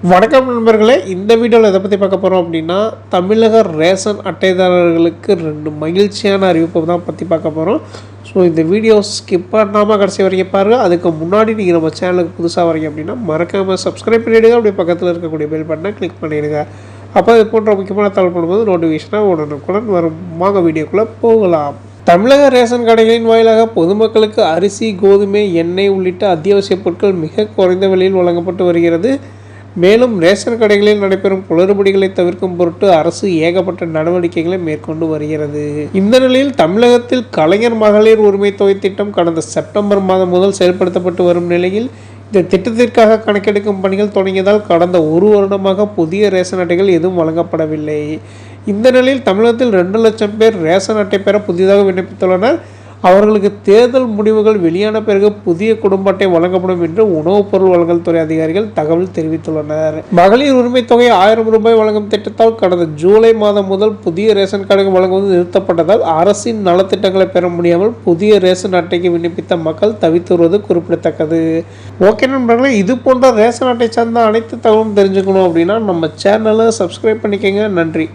வணக்கம் நண்பர்களே இந்த வீடியோவில் எதை பற்றி பார்க்க போகிறோம் அப்படின்னா தமிழக ரேஷன் அட்டைதாரர்களுக்கு ரெண்டு மகிழ்ச்சியான அறிவிப்பை தான் பற்றி பார்க்க போகிறோம் ஸோ இந்த வீடியோ ஸ்கிப் பண்ணாமல் கடைசி வரைக்கும் பாருங்கள் அதுக்கு முன்னாடி நீங்கள் நம்ம சேனலுக்கு புதுசாக வரீங்க அப்படின்னா மறக்காமல் சப்ஸ்கிரைப் பண்ணிவிடுங்க அப்படியே பக்கத்தில் இருக்கக்கூடிய பெல் பட்டனை கிளிக் பண்ணிவிடுங்க அப்போ இது போன்ற முக்கியமான தகவல் பண்ணும்போது நோட்டிஃபிகேஷனாக உடனுக்குடன் வரும். வாங்க வீடியோக்குள்ளே போகலாம். தமிழக ரேஷன் கடைகளின் வாயிலாக பொதுமக்களுக்கு அரிசி கோதுமை எண்ணெய் உள்ளிட்ட அத்தியாவசிய பொருட்கள் மிக குறைந்த விலையில் வழங்கப்பட்டு வருகிறது. மேலும் ரேஷன் கடைகளில் நடைபெறும் குளறுபடிகளை தவிர்க்கும் பொருட்டு அரசு ஏகப்பட்ட நடவடிக்கைகளை மேற்கொண்டு வருகிறது. இந்த நிலையில் தமிழகத்தில் கலைஞர் மகளிர் உரிமை தொகை திட்டம் கடந்த செப்டம்பர் மாதம் முதல் செயல்படுத்தப்பட்டு வரும் நிலையில் இந்த திட்டத்திற்காக கணக்கெடுக்கும் பணிகள் தொடங்கியதால் கடந்த ஒரு வருடமாக புதிய ரேஷன் அட்டைகள் எதுவும் வழங்கப்படவில்லை. இந்த நிலையில் தமிழகத்தில் ரெண்டு லட்சம் பேர் ரேஷன் அட்டை பெற புதிதாக விண்ணப்பித்துள்ளனர். அவர்களுக்கு தேர்தல் முடிவுகள் வெளியான பிறகு புதிய குடும்ப அட்டை வழங்கப்படும் என்று உணவுப் பொருள் வழங்கல் துறை அதிகாரிகள் தகவல் தெரிவித்துள்ளனர். மகளிர் உரிமை தொகை ஆயிரம் ரூபாய் வழங்கும் திட்டத்தால் கடந்த ஜூலை மாதம் முதல் புதிய ரேஷன் கார்டுகள் வழங்குவது நிறுத்தப்பட்டதால் அரசின் நலத்திட்டங்களை பெற முடியாமல் புதிய ரேஷன் அட்டைக்கு விண்ணப்பித்த மக்கள் தவித்து வருவது குறிப்பிடத்தக்கது. ஓகே நண்பர்களே இது போன்ற ரேஷன் அட்டை சார்ந்த அனைத்து தகவலும் தெரிஞ்சுக்கணும் அப்படின்னா நம்ம சேனலை சப்ஸ்கிரைப் பண்ணிக்கங்க. நன்றி.